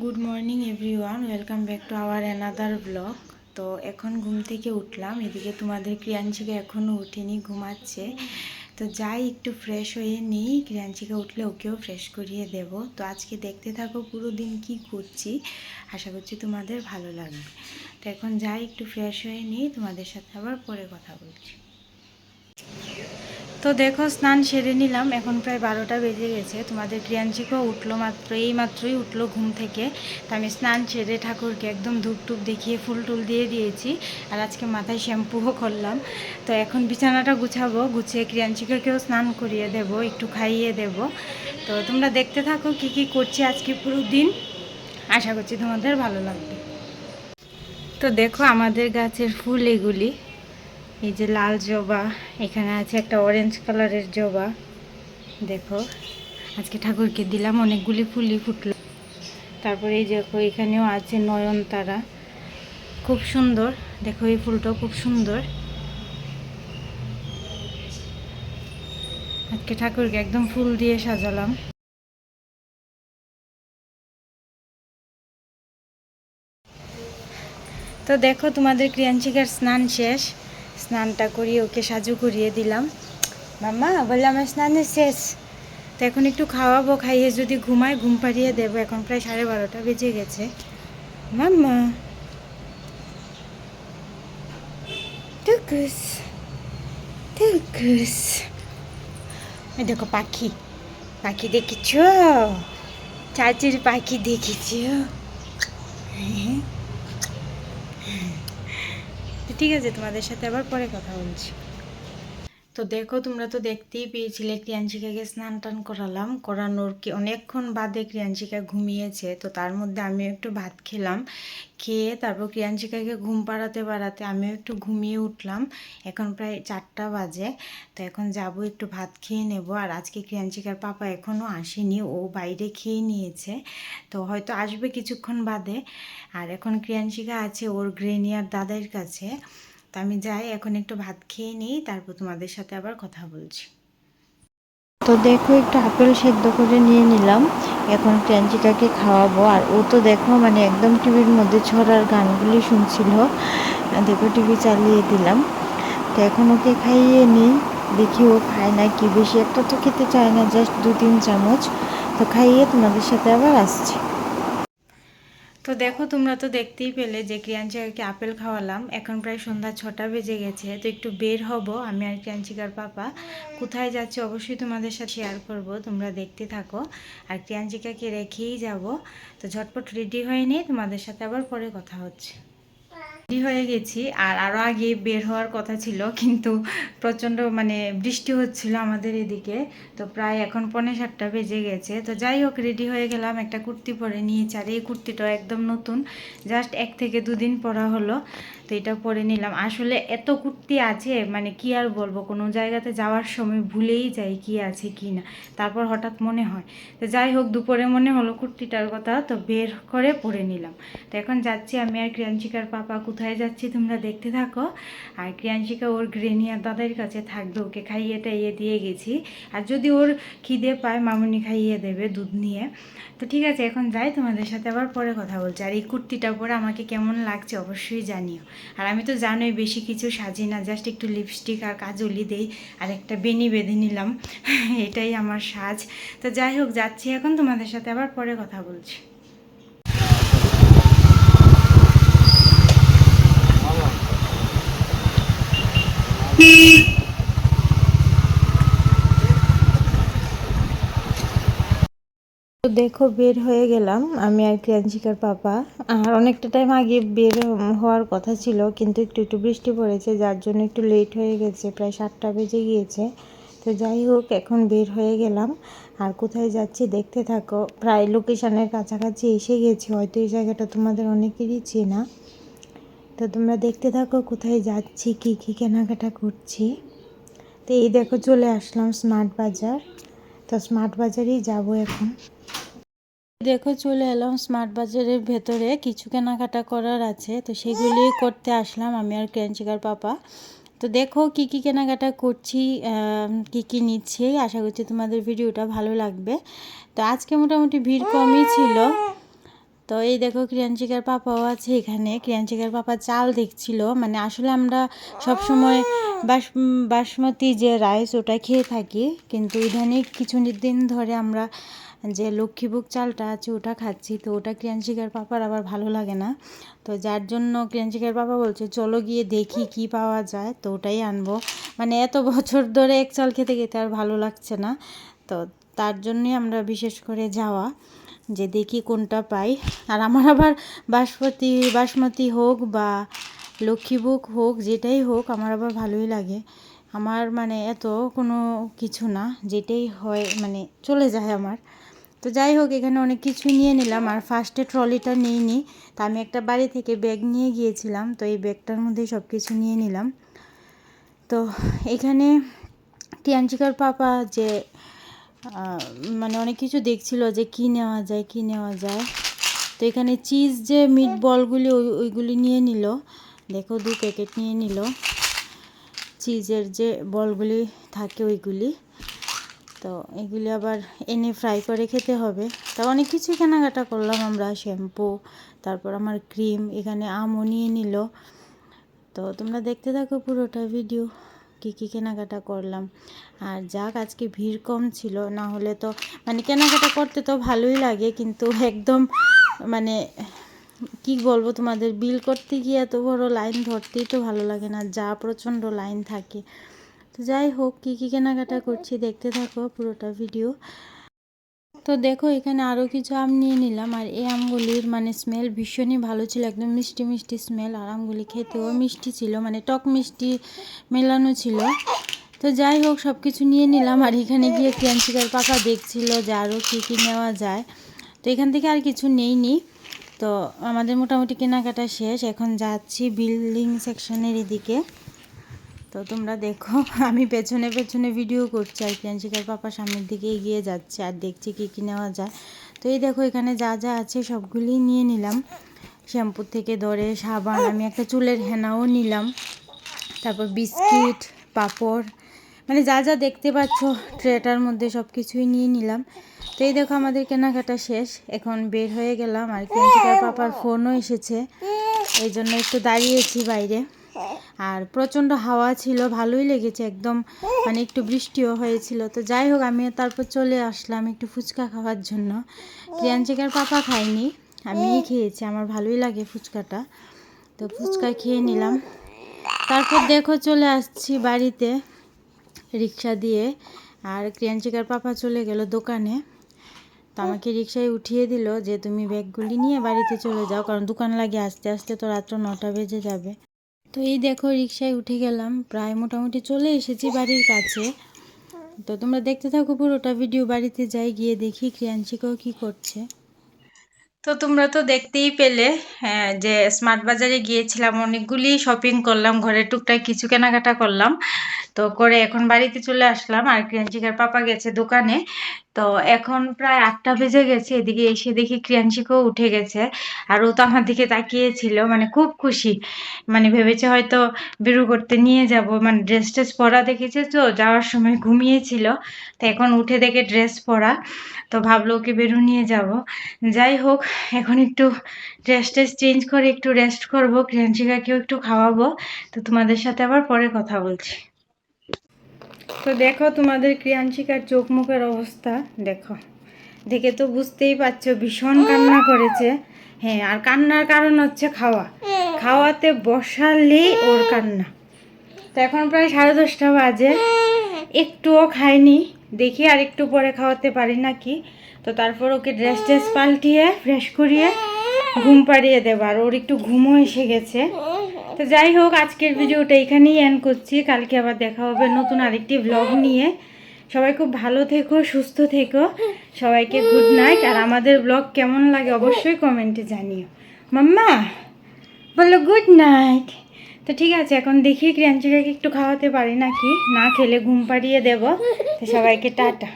Good morning everyone welcome back to our another blog তো এখন ঘুম থেকে উঠলাম। এদিকে তোমাদের ক্রিয়াঞ্চিকা এখনও উঠেনি, ঘুমাচ্ছে। তো যাই একটু ফ্রেশ হয়ে নিই। ক্রিয়াঞ্চিকা উঠলে ওকেও ফ্রেশ করিয়ে দেব। তো আজকে দেখতে থাকো পুরো দিন কি করছি। আশা করছি তোমাদের ভালো লাগবে। তো এখন যাই একটু ফ্রেশ হয়ে নিই। তোমাদের সাথে আবার পরে কথা বলছি। তো দেখো, স্নান সেরে নিলাম। এখন প্রায় বারোটা বেজে গেছে। তোমাদের ক্রিয়াঞ্চিকও উঠল মাত্র, এই মাত্রই উঠল ঘুম থেকে। তো আমি স্নান সেরে ঠাকুরকে একদম ধূপ টুপ দেখিয়ে ফুল টুল দিয়ে দিয়েছি। আর আজকে মাথায় শ্যাম্পুও করলাম। তো এখন বিছানাটা গুছাবো, গুছিয়ে ক্রিয়াঞ্চিকাকেও স্নান করিয়ে দেব, একটু খাইয়ে দেব। তো তোমরা দেখতে থাকো কি কি করছি আজকে পুরো দিন। আশা করছি তোমাদের ভালো লাগবে। তো দেখো, আমাদের গাছের ফুল এগুলি। এই যে লাল জবা, এখানে আছে একটা অরেঞ্জ কালারের জবা। দেখো, আজকে ঠাকুরকে দিলাম, অনেকগুলি ফুলই ফুটলো। তারপরে এই দেখো, এখানেও আছে নয়নতারা। খুব সুন্দর, দেখো এই ফুলটাও খুব সুন্দর। আজকে ঠাকুরকে একদম ফুল দিয়ে সাজালাম। তো দেখো, তোমাদের ক্রিয়াঞ্চিকার স্নান শেষ। স্নানটা করিয়ে ওকে সাজু করিয়ে দিলাম। মাম্মা বললাম আমার স্নানের শেষ। তো এখন একটু খাওয়াবো, খাইয়ে যদি ঘুমায় ঘুম পাড়িয়ে দেবো। এখন প্রায় সাড়ে বারোটা বেজে গেছে। মাম্মা। টুকুস টুকুস। দেখো পাখি। পাখি দেখেছ? চাচির পাখি দেখেছ? হ্যাঁ তো ঠিক আছে তোমাদের সাথে আবার পরে কথা বলছি। তো দেখো, তোমরা তো দেখতেই পেয়েছিলে ক্রিয়াঞ্চিকাকে স্নান টান করালাম। করানোর কি অনেকক্ষণ বাদে ক্রিয়াঞ্চিকা ঘুমিয়েছে। তো তার মধ্যে আমিও একটু ভাত খেলাম, খেয়ে তারপর ক্রিয়াঞ্চিকাকে ঘুম পাড়াতে পাড়াতে আমিও একটু ঘুমিয়ে উঠলাম। এখন প্রায় চারটা বাজে, তো এখন যাব একটু ভাত খেয়ে নেব। আর আজকে ক্রিয়াঞ্চিকার পাপা এখনও আসেনি, ও বাইরে খেয়ে নিয়েছে। তো হয়তো আসবে কিছুক্ষণ বাদে। আর এখন ক্রিয়াঞ্চিকা আছে ওর গ্রেনিয়ার দাদার কাছে। তো আমি যাই, এখন একটু ভাত খেয়ে নিই, তারপর তোমাদের সাথে আবার কথা বলছি। তো দেখো, একটু আপেল সেদ্ধ করে নিয়ে নিলাম। এখন ক্রাঞ্চিকাকে খাওয়াবো। আর ও তো দেখো মানে একদম টিভির মধ্যে ছড়ার গানগুলি শুনছিল। দেখো, টিভি চালিয়ে দিলাম। তো এখন ওকে খাইয়ে নিই। দেখি ও খায় না কি বেশি। একটা তো খেতে চায় না, জাস্ট দু তিন চামচ। তো খাইয়ে তোমাদের সাথে আবার আসছি। তো দেখো, তোমরা তো দেখতেই পেলে যে ক্রিয়াঞ্চিকাকে আপেল খাওয়ালাম। এখন প্রায় সন্ধ্যা ছটা বেজে গেছে, তো একটু বের হব। আমি আর ক্রিয়াঞ্চিকার পাপা। কোথায় যাচ্ছে অবশ্যই তোমাদের সাথে শেয়ার করব, তোমরা দেখতে থাকো। আর ক্রিয়াঞ্চিকাকে রেখেই যাব। তো ঝটপট রেডি হয়ে নিয়ে তোমাদের সাথে আবার পরে কথা হচ্ছে। রেডি হয়ে গেছি। আর আরও আগে বের হওয়ার কথা ছিল, কিন্তু প্রচণ্ড মানে বৃষ্টি হচ্ছিল আমাদের এদিকে। তো প্রায় এখন পনেরো সাতটা বেজে গেছে। তো যাই হোক রেডি হয়ে গেলাম। একটা কুর্তি পরে নিয়েছি। আর এই কুর্তিটাও একদম নতুন। জাস্ট এক থেকে দুদিন পরা হলো। তো এটা পরে নিলাম। আসলে এত কুর্তি আছে মানে কি আর বলব, কোনো জায়গাতে যাওয়ার সময় ভুলেই যাই কি আছে কি না। তারপর হঠাৎ মনে হয়। তো যাই হোক, দুপুরে মনে হলো কুর্তিটার কথা, তো বের করে পরে নিলাম। তো এখন যাচ্ছি আমি আর ক্রিয়াঞ্চিকার পাপা, কোথায় যাচ্ছি তোমরা দেখতে থাকো। আর ক্রিয়াঞ্চিকা ওর গ্রেনিয়ার দাদার কাছে থাকবে, ওকে খাইয়ে টাইয়ে দিয়ে গেছি। আর যদি ওর খিদে পায়, মামুনি খাইয়ে দেবে দুধ নিয়ে। তো ঠিক আছে, এখন যাই, তোমাদের সাথে আবার পরে কথা বলছি। আর এই কুর্তিটা পরে আমাকে কেমন লাগছে অবশ্যই জানিও। আর আমি তো জানোই বেশি কিছু সাজি না জাস্ট একটু লিপস্টিক আর কাজলি দেই আর একটা বেনি বেঁধে নিলাম, এটাই আমার সাজ। তো যাই হোক, যাচ্ছি এখন, তোমাদের সাথে আবার পরে কথা বলছি। তো দেখো, বের হয়ে গেলাম আমি আর ক্রিয়াঞ্চিকার পাপা। আর অনেকটা টাইম আগে বের হওয়ার কথা ছিল, কিন্তু একটু একটু বৃষ্টি পড়েছে, যার জন্য একটু লেট হয়ে গেছে, প্রায় সাতটা বেজে গিয়েছে। তো যাই হোক, এখন বের হয়ে গেলাম। আর কোথায় যাচ্ছি দেখতে থাকো। প্রায় লোকেশানের কাছাকাছি এসে গেছি, হয়তো এই জায়গাটা তোমাদের অনেকেরই চেনা। তো তোমরা দেখতে থাকো কোথায় যাচ্ছি, কী কী কেনাকাটা করছি। তো এই দেখো, চলে আসলাম স্মার্ট বাজার। তো স্মার্ট বাজারেই যাব এখন। দেখো চলে এলাম স্মার্ট বাজারের ভেতরে। কিছু কেনাকাটা করার আছে তো সেগুলি করতে আসলাম আমি আর ক্রেঞ্চিকার পাপা তো দেখো কি কি কেনাকাটা করছি কি কি নিচ্ছি আশা করছি তোমাদের ভিডিওটা ভালো লাগবে। তো আজকে মোটামুটি ভিড় কমই ছিল। তো এই দেখো ক্রিয়াঞ্চিকার পাপাও আছে এখানে। ক্রিয়াঞ্চিকার পাপা চাল দেখছিল মানে আসলে আমরা সব সময় বাস বাসমতি যে রাইস ওটা খেয়ে থাকি কিন্তু ইদানিং কিছু দিন ধরে আমরা যে লক্ষ্মীভোগ চালটা আছে ওটা খাচ্ছি, তো ওটা ক্রিয়াঞ্চিকার পাপার আবার ভালো লাগে না। তো যার জন্য ক্রিয়াঞ্চিকার পাপা বলছে, চলো গিয়ে দেখি কি পাওয়া যায়। তো ওটাই আনব। মানে এত বছর ধরে এক চাল খেতে খেতে আর ভালো লাগছে না। তো তার জন্যই আমরা বিশেষ করে যাওয়া, যে দেখি কোনটা পাই। আর আমার আবার বাসমতি বাসমতি হোক বা লক্ষ্মীভোগ হোক, যেটাই হোক, আমার আবার ভালোই লাগে। আমার মানে এত কোনো কিছু না, যেটাই হয় মানে চলে যায় আমার। তো যাই হোক এখানে অনেক কিছু নিয়ে নিলাম। আর ফার্স্টে ট্রলিটা নিইনি। তা আমি একটা বাড়ি থেকে ব্যাগ নিয়ে গিয়েছিলাম। তো এই ব্যাগটার মধ্যেই সব কিছু নিয়ে নিলাম। তো এখানে টিয়ানচিকার পাপা যে মানে অনেক কিছু দেখছিল যে কি নেওয়া যায়, কি নেওয়া যায়। তো এখানে চিজ যে মিট বলগুলি ওই, ওইগুলি নিয়ে নিল। দেখো, দু প্যাকেট নিয়ে নিল। চিজের যে বলগুলি থাকে, ওইগুলি। তো এগুলি আবার এনে ফ্রাই করে খেতে হবে। তা অনেক কিছুই কেনাকাটা করলাম আমরা শ্যাম্পু তারপর আমার ক্রিম এখানে আমও নিয়ে নিল। তো তোমরা দেখতে থাকো পুরোটা ভিডিও কী কী কেনাকাটা করলাম। আর যাক, আজকে ভিড় কম ছিল, না হলে তো মানে কেনাকাটা করতে তো ভালোই লাগে, কিন্তু একদম মানে কি বলব তোমাদের বিল করতে গিয়ে এত বড় লাইন ধরতেই তো ভালো লাগে না, যা প্রচণ্ড লাইন থাকে। তো যাই হোক, কী কী কেনাকাটা করছি দেখতে থাকো পুরোটা ভিডিও তো দেখো, এখানে আরও কিছু আম নিয়ে নিলাম, আর এই আমগুলির মানে স্মেল ভীষণই ভালো ছিল, একদম মিষ্টি মিষ্টি স্মেল আর আমগুলি খেতেও মিষ্টি ছিল মানে টক মিষ্টি মেলানো ছিল। তো যাই হোক সব কিছু নিয়ে নিলাম, আর এখানে গিয়ে ক্রিয়াঞ্চিকার পাকা দেখছিল যে আরও কী কী নেওয়া যায়। তো এখান থেকে আর কিছু নেইনি। তো আমাদের মোটামুটি কেনাকাটা শেষ, এখন যাচ্ছি বিল্ডিং সেকশনের এদিকে। তো তোমরা দেখো, আমি পেছনে পেছনে ভিডিও করছি আর প্রিয়াঞ্চিকার পাপা সামনের দিকে এগিয়ে যাচ্ছে আর দেখছি কী কী নেওয়া যায়। তো এই দেখো, এখানে যা যা আছে সবগুলি নিয়ে নিলাম। শ্যাম্পুর থেকে ধরে সাবান, আমি একটা চুলের হেনাও নিলাম। তারপর বিস্কিট, পাঁপড় মানে যা যা দেখতে পাচ্ছ, ট্রেটার মধ্যে সব কিছুই নিয়ে নিলাম। তো এই দেখো, আমাদের কেনাকাটা শেষ। এখন বের হয়ে গেলাম আর প্রিয়াঞ্চিকার পাপার ফোনও এসেছে। এই জন্য একটু দাঁড়িয়েছি বাইরে। আর প্রচণ্ড হাওয়া ছিল, ভালোই লেগেছে একদম। মানে একটু বৃষ্টিও হয়েছিল। তো যাই হোক আমি তারপর চলে আসলাম একটু ফুচকা খাওয়ার জন্য। প্রিয়াঞ্চিকার পাপা খাইনি আমিই খেয়েছি, আমার ভালোই লাগে ফুচকাটা। তো ফুচকা খেয়ে নিলাম। তারপর দেখো চলে আসছি বাড়িতে রিক্সা দিয়ে। আর ক্রিয়াঞ্চিকার পাপা চলে গেল দোকানে। তো আমাকে রিক্সায় উঠিয়ে দিল যে, তুমি ব্যাগগুলি নিয়ে বাড়িতে চলে যাও, কারণ দোকান লাগে আস্তে আস্তে তো রাত্র নটা বেজে যাবে। তো এই দেখো রিক্সায় উঠে গেলাম। প্রায় মোটামুটি চলে এসেছি বাড়ির কাছে। তো তোমরা দেখতে থাকো পুরোটা ভিডিও বাড়িতে যাই গিয়ে দেখি ক্রিয়াঞ্চিকাও কি করছে। তো তোমরা তো দেখতেই পেলে হ্যাঁ, যে স্মার্ট বাজারে গিয়েছিলাম অনেকগুলি শপিং করলাম ঘরের টুকটাক কিছু কেনাকাটা করলাম। তো করে এখন বাড়িতে চলে আসলাম আর ক্রিয়াঞ্চিকার পাপা গেছে দোকানে। তো এখন প্রায় আটটা বেজে গেছে, এদিকে এসে দেখি ক্রিয়াঞ্চিকও উঠে গেছে, আর ও তো আমার দিকে তাকিয়েছিল মানে খুব খুশি মানে ভেবেছে হয়তো বেরু করতে নিয়ে যাব মানে ড্রেস ট্রেস পরা দেখেছে তো, যাওয়ার সময় ঘুমিয়েছিল, তো এখন উঠে দেখে ড্রেস পরা, তো ভাবলো ওকে বেরু নিয়ে যাব, যাই হোক, এখন একটু ড্রেস ট্রেস চেঞ্জ করে একটু রেস্ট করব ক্রিয়াঞ্চিকাকেও একটু খাওয়াবো, তো তোমাদের সাথে আবার পরে কথা বলছি। তো দেখো তোমাদের ক্রিয়াঞ্চিকার চোখ মুখের অবস্থা, দেখো। দেখে তো বুঝতেই পারছ, ভীষণ কান্না করেছে। হ্যাঁ আর কান্নার কারণ হচ্ছে খাওয়া। খাওয়াতে বসালেই ওর কান্না। তো এখন প্রায় সাড়ে দশটা বাজে। একটুও খাইনি। দেখি আর একটু পরে খাওয়াতে পারি নাকি? তো তারপর ওকে ড্রেস ট্রেস পাল্টিয়ে ফ্রেশ করিয়ে ঘুম পাড়িয়ে দেবো আর ওর একটু ঘুমও এসে গেছে। তো যাই হোক, আজকের ভিডিওটা এখানেই এন্ড করছি। কালকে আবার দেখা হবে নতুন আরেকটি ব্লগ নিয়ে। সবাই খুব ভালো থেকো, সুস্থ থেকো। সবাইকে গুড নাইট আর আমাদের ব্লগ কেমন লাগে অবশ্যই কমেন্টে জানিও। মাম্মা বলল গুড নাইট তো ঠিক আছে, এখন দেখি ক্রিয়াঞ্চিকাকে একটু খাওয়াতে পারি নাকি? না খেলে ঘুম পাড়িয়ে দেবো। তো সবাইকে টাটা।